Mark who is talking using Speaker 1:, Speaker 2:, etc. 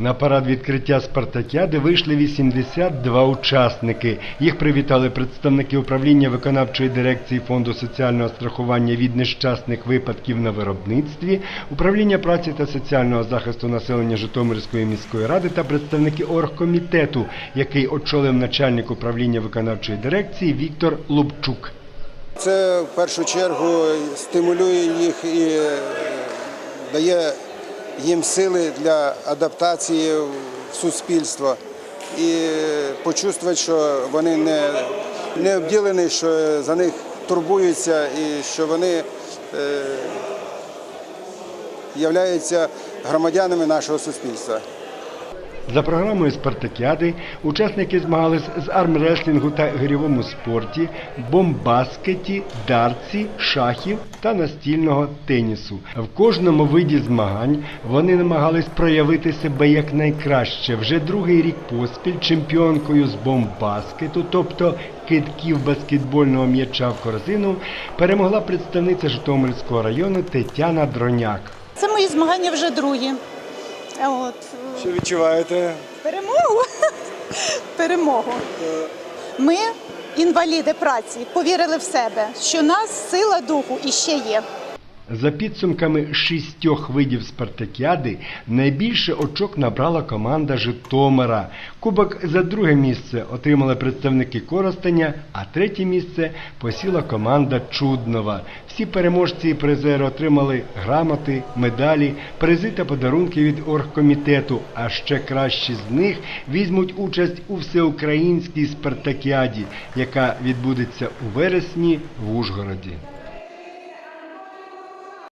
Speaker 1: На парад відкриття спартакіади вийшли 82 учасники. Їх привітали представники управління виконавчої дирекції фонду соціального страхування від нещасних випадків на виробництві, управління праці та соціального захисту населення Житомирської міської ради та представники оргкомітету, який очолив начальник управління виконавчої дирекції Віктор Лубчук.
Speaker 2: Це в першу чергу стимулює їх і е, дає їм сили для адаптації в суспільство і почувствувати, що вони не, не обділені, що за них турбуються і що вони е, являються громадянами нашого суспільства.
Speaker 1: За програмою спартакіади учасники змагались з армреслінгу та гирьовому спорті, бомбаскеті, дарці, шахів та настільного тенісу. В кожному виді змагань вони намагались проявити себе якнайкраще. Вже другий рік поспіль чемпіонкою з бомбаскету, тобто кидків баскетбольного м'яча в корзину, перемогла представниця Житомирського району Тетяна Дроняк.
Speaker 3: Це мої змагання вже другі. От.
Speaker 2: Що відчуваєте?
Speaker 3: Перемогу. Перемогу. Ми, інваліди праці, повірили в себе, що нас сила духу іще є.
Speaker 1: За підсумками шістьох видів спартакіади найбільше очок набрала команда Житомира. Кубок за друге місце отримали представники Коростеня, а третє місце посіла команда Чуднова. Всі переможці і призери отримали грамоти, медалі, призи та подарунки від оргкомітету. А ще кращі з них візьмуть участь у всеукраїнській спартакіаді, яка відбудеться у вересні в Ужгороді.